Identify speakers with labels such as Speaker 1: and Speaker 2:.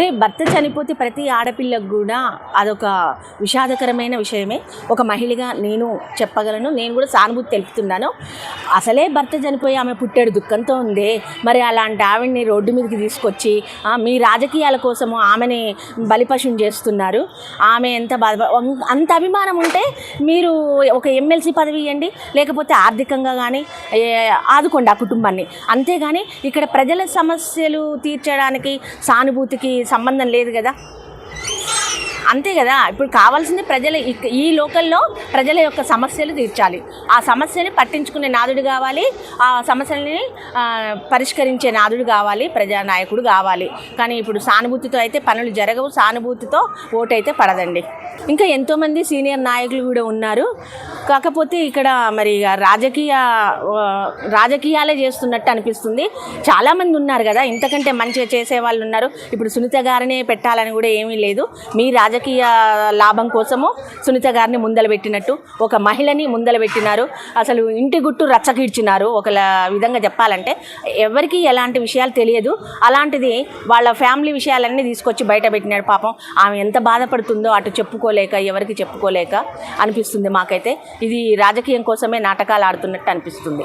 Speaker 1: అంటే భర్త చనిపోతే ప్రతి ఆడపిల్లకు కూడా అదొక విషాదకరమైన విషయమే. ఒక మహిళగా నేను చెప్పగలను నేను కూడా సానుభూతి తెలుపుతున్నాను. అసలే భర్త చనిపోయి ఆమె పుట్టాడు దుఃఖంతో ఉందే. మరి అలాంటి ఆవిడ్ని రోడ్డు మీదకి తీసుకొచ్చి మీ రాజకీయాల కోసము ఆమెని బలిపశం చేస్తున్నారు. ఆమె ఎంత బాధ అంత అభిమానం ఉంటే మీరు ఒక ఎమ్మెల్సీ పదవి ఇవ్వండి లేకపోతే ఆర్థికంగా కానీ ఆదుకోండి ఆ కుటుంబాన్ని. అంతేగాని ఇక్కడ ప్రజల సమస్యలు తీర్చడానికి సానుభూతికి సంబంధం లేదు కదా. అంతే కదా? ఇప్పుడు కావాల్సింది ప్రజల ఈ లోకల్లో ప్రజల యొక్క సమస్యలు తీర్చాలి. ఆ సమస్యని పట్టించుకునే నాదుడు కావాలి. ఆ సమస్యల్ని పరిష్కరించే నాదుడు కావాలి ప్రజానాయకుడు కావాలి. కానీ ఇప్పుడు సానుభూతితో అయితే పనులు జరగవు. సానుభూతితో ఓటైతే పడదండి. ఇంకా ఎంతోమంది సీనియర్ నాయకులు కూడా ఉన్నారు. కాకపోతే ఇక్కడ మరి ఇక రాజకీయ రాజకీయాలే చేస్తున్నట్టు అనిపిస్తుంది. చాలామంది ఉన్నారు కదా? ఇంతకంటే మంచిగా చేసే వాళ్ళు ఉన్నారు. ఇప్పుడు సునీత గారినే పెట్టాలని కూడా ఏమీ లేదు. మీ రాజకీయ లాభం కోసము సునీత గారిని ముందల పెట్టినట్టు ఒక మహిళని ముందల పెట్టినారు. అసలు ఇంటి గుట్టు రచ్చకీడ్చినారు ఒక విధంగా చెప్పాలంటే ఎవరికి ఎలాంటి విషయాలు తెలియదు. అలాంటిది వాళ్ళ ఫ్యామిలీ విషయాలన్నీ తీసుకొచ్చి బయట పెట్టినాడు పాపం. ఆమె ఎంత బాధపడుతుందో అటు చెప్పుకోలేక ఎవరికి చెప్పుకోలేక అనిపిస్తుంది మాకైతే. ఇది రాజకీయం కోసమే నాటకాలు ఆడుతున్నట్టు అనిపిస్తుంది.